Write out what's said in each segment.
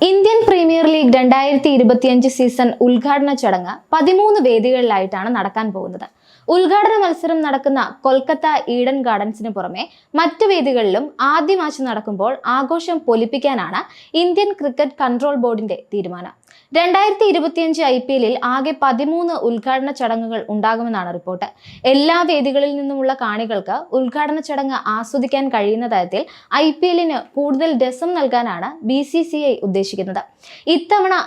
Indian premier league രണ്ടായിരത്തി ഇരുപത്തിയഞ്ച് season ഉദ്ഘാടന ചടങ്ങ് പതിമൂന്ന് വേദികളിലായിട്ടാണ് നടക്കാൻ പോകുന്നത്. ഉദ്ഘാടന മത്സരം നടക്കുന്ന കൊൽക്കത്ത ഈഡൻ ഗാർഡൻസിന് പുറമെ മറ്റു വേദികളിലും ആദ്യ മാച്ച് നടക്കുമ്പോൾ ആഘോഷം പൊലിപ്പിക്കാനാണ് ഇന്ത്യൻ ക്രിക്കറ്റ് കൺട്രോൾ ബോർഡിന്റെ തീരുമാനം. രണ്ടായിരത്തി ഇരുപത്തിയഞ്ച് ഐ പി എല്ലിൽ ആകെ പതിമൂന്ന് ഉദ്ഘാടന ചടങ്ങുകൾ ഉണ്ടാകുമെന്നാണ് റിപ്പോർട്ട്. എല്ലാ വേദികളിൽ നിന്നുമുള്ള കാണികൾക്ക് ഉദ്ഘാടന ചടങ്ങ് ആസ്വദിക്കാൻ കഴിയുന്ന തരത്തിൽ ഐ പി എല്ലിന് കൂടുതൽ രസം നൽകാനാണ് ബി സി സി ഐ ഉദ്ദേശിക്കുന്നത്.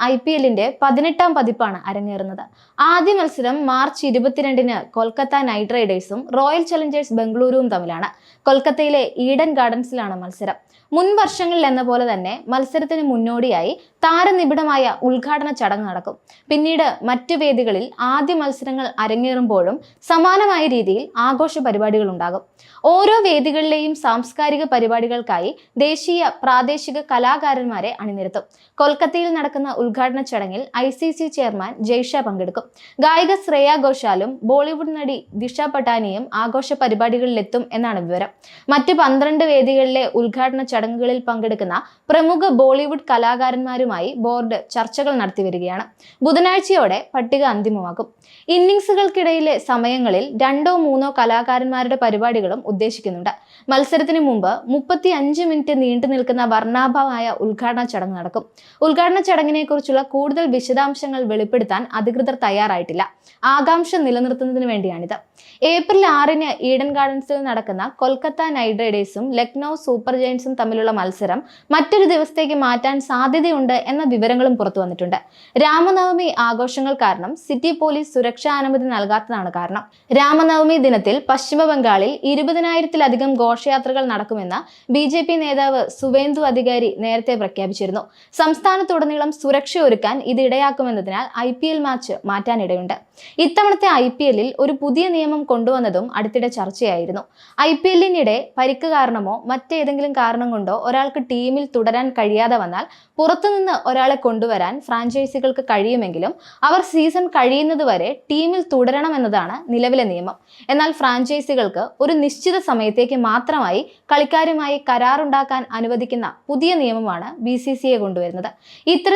ഐ പി എല്ലിന്റെ പതിനെട്ടാം പതിപ്പാണ് അരങ്ങേറുന്നത്. ആദ്യ മത്സരം മാർച്ച് ഇരുപത്തിരണ്ടിന് കൊൽക്കത്ത നൈറ്റ് റൈഡേഴ്സും റോയൽ ചലഞ്ചേഴ്സ് ബംഗളൂരുവും തമ്മിലാണ്. കൊൽക്കത്തയിലെ ഈഡൻ ഗാർഡൻസിലാണ് മത്സരം. മുൻ വർഷങ്ങളിൽ എന്ന പോലെ തന്നെ മത്സരത്തിന് മുന്നോടിയായി താരനിബിഡമായ ഉദ്ഘാടന ചടങ്ങ് നടക്കും. പിന്നീട് മറ്റു വേദികളിൽ ആദ്യ മത്സരങ്ങൾ അരങ്ങേറുമ്പോഴും സമാനമായ രീതിയിൽ ആഘോഷ പരിപാടികൾ ഉണ്ടാകും. ഓരോ വേദികളിലെയും സാംസ്കാരിക പരിപാടികൾക്കായി ദേശീയ പ്രാദേശിക കലാകാരന്മാരെ അണിനിരത്തും. കൊൽക്കത്തയിൽ നടക്കുന്ന ഉദ്ഘാടന ചടങ്ങിൽ I C C chairman Jay Shah പങ്കെടുക്കും. ഗായിക ശ്രേയ ഘോഷാലും ബോളിവുഡ് നടി ദിഷ പട്ടാനിയും ആഘോഷ പരിപാടികളിലെത്തും എന്നാണ് വിവരം. മറ്റ് പന്ത്രണ്ട് വേദികളിലെ ഉദ്ഘാടന ചടങ്ങുകളിൽ പങ്കെടുക്കുന്ന പ്രമുഖ ബോളിവുഡ് കലാകാരന്മാരുമായി ബോർഡ് ചർച്ചകൾ നടത്തി വരികയാണ് ബുധനാഴ്ചയോടെ പട്ടിക അന്തിമമാകും. ഇന്നിങ്സുകൾക്കിടയിലെ സമയങ്ങളിൽ രണ്ടോ മൂന്നോ കലാകാരന്മാരുടെ പരിപാടികളും ഉദ്ദേശിക്കുന്നുണ്ട്. മത്സരത്തിന് മുമ്പ് മുപ്പത്തി അഞ്ച് മിനിറ്റ് നീണ്ടു നിൽക്കുന്ന വർണാഭമായ ഉദ്ഘാടന ചടങ്ങ് നടക്കും. ഉദ്ഘാടന ചടങ്ങിനെ കുറിച്ചുള്ള കൂടുതൽ വിശദാംശങ്ങൾ വെളിപ്പെടുത്താൻ അധികൃതർ തയ്യാറായിട്ടില്ല. ആകാംക്ഷ നിലനിർത്തുന്നതിന് വേണ്ടിയാണിത്. ഏപ്രിൽ ആറിന് ഈഡൻ ഗാർഡൻസിൽ നടക്കുന്ന കൊൽക്കത്ത നൈറ്റ് റൈഡേഴ്സും ലക്നൗ സൂപ്പർ ജയൻസും തമ്മിലുള്ള മത്സരം മറ്റൊരു ദിവസത്തേക്ക് മാറ്റാൻ സാധ്യതയുണ്ട് എന്ന വിവരങ്ങളും പുറത്തു വന്നിട്ടുണ്ട്. രാമനവമി ആഘോഷങ്ങൾ കാരണം സിറ്റി പോലീസ് സുരക്ഷാ അനുമതി നൽകാത്തതാണ് കാരണം. രാമനവമി ദിനത്തിൽ പശ്ചിമ ബംഗാളിൽ ഇരുപതിനായിരത്തിലധികം ഘോഷയാത്രകൾ നടക്കുമെന്ന് ബി നേതാവ് സുവേന്ദു അധികാരി നേരത്തെ പ്രഖ്യാപിച്ചിരുന്നു. സംസ്ഥാനത്തുടനീളം സുരക്ഷ ഒരുക്കാൻ ഇത് ഇടയാക്കുമെന്നതിനാൽ ഐ പി എൽ മാച്ച് മാറ്റാനിടയുണ്ട്. ഇത്തവണത്തെ ഐ പി എല്ലിൽ ഒരു പുതിയ നിയമം കൊണ്ടുവന്നതും അടുത്തിടെ ചർച്ചയായിരുന്നു. ഐ പി എല്ലിനിടെ പരിക്ക് കാരണമോ മറ്റേതെങ്കിലും കാരണം കൊണ്ടോ ഒരാൾക്ക് ടീമിൽ തുടരാൻ കഴിയാതെ വന്നാൽ പുറത്തുനിന്ന് ഒരാളെ കൊണ്ടുവരാൻ ഫ്രാഞ്ചൈസികൾക്ക് കഴിയുമെങ്കിലും അവർ സീസൺ കഴിയുന്നതുവരെ ടീമിൽ തുടരണമെന്നതാണ് നിലവിലെ നിയമം. എന്നാൽ ഫ്രാഞ്ചൈസികൾക്ക് ഒരു നിശ്ചിത സമയത്തേക്ക് മാത്രമായി കളിക്കാരുമായി കരാറുണ്ടാക്കാൻ അനുവദിക്കുന്ന പുതിയ നിയമമാണ് ബി സി സി എ കൊണ്ടുവരുന്നത്.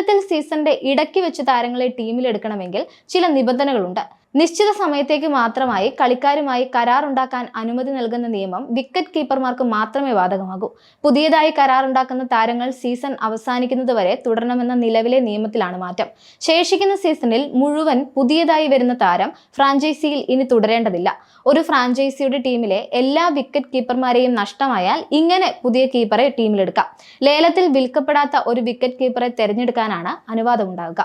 ഇത്തരത്തിൽ സീസണിന്റെ ഇടയ്ക്ക് വെച്ച് താരങ്ങളെ ടീമിലെടുക്കണമെങ്കിൽ ചില നിബന്ധനകളുണ്ട്. നിശ്ചിത സമയത്തേക്ക് മാത്രമായി കളിക്കാരുമായി കരാറുണ്ടാക്കാൻ അനുമതി നൽകുന്ന നിയമം വിക്കറ്റ് കീപ്പർമാർക്ക് മാത്രമേ ബാധകമാകൂ. പുതിയതായി കരാറുണ്ടാക്കുന്ന താരങ്ങൾ സീസൺ അവസാനിക്കുന്നതുവരെ തുടരണമെന്ന നിലവിലെ നിയമത്തിലാണ് മാറ്റം. ശേഷിക്കുന്ന സീസണിൽ മുഴുവൻ പുതിയതായി വരുന്ന താരം ഫ്രാഞ്ചൈസിയിൽ ഇനി തുടരേണ്ടതില്ല. ഒരു ഫ്രാഞ്ചൈസിയുടെ ടീമിലെ എല്ലാ വിക്കറ്റ് കീപ്പർമാരെയും നഷ്ടമായാൽ ഇങ്ങനെ പുതിയ കീപ്പറെ ടീമിലെടുക്കാം. ലേലത്തിൽ വിൽക്കപ്പെടാത്ത ഒരു വിക്കറ്റ് കീപ്പറെ തെരഞ്ഞെടുക്കാനാണ് അനുവാദമുണ്ടാകുക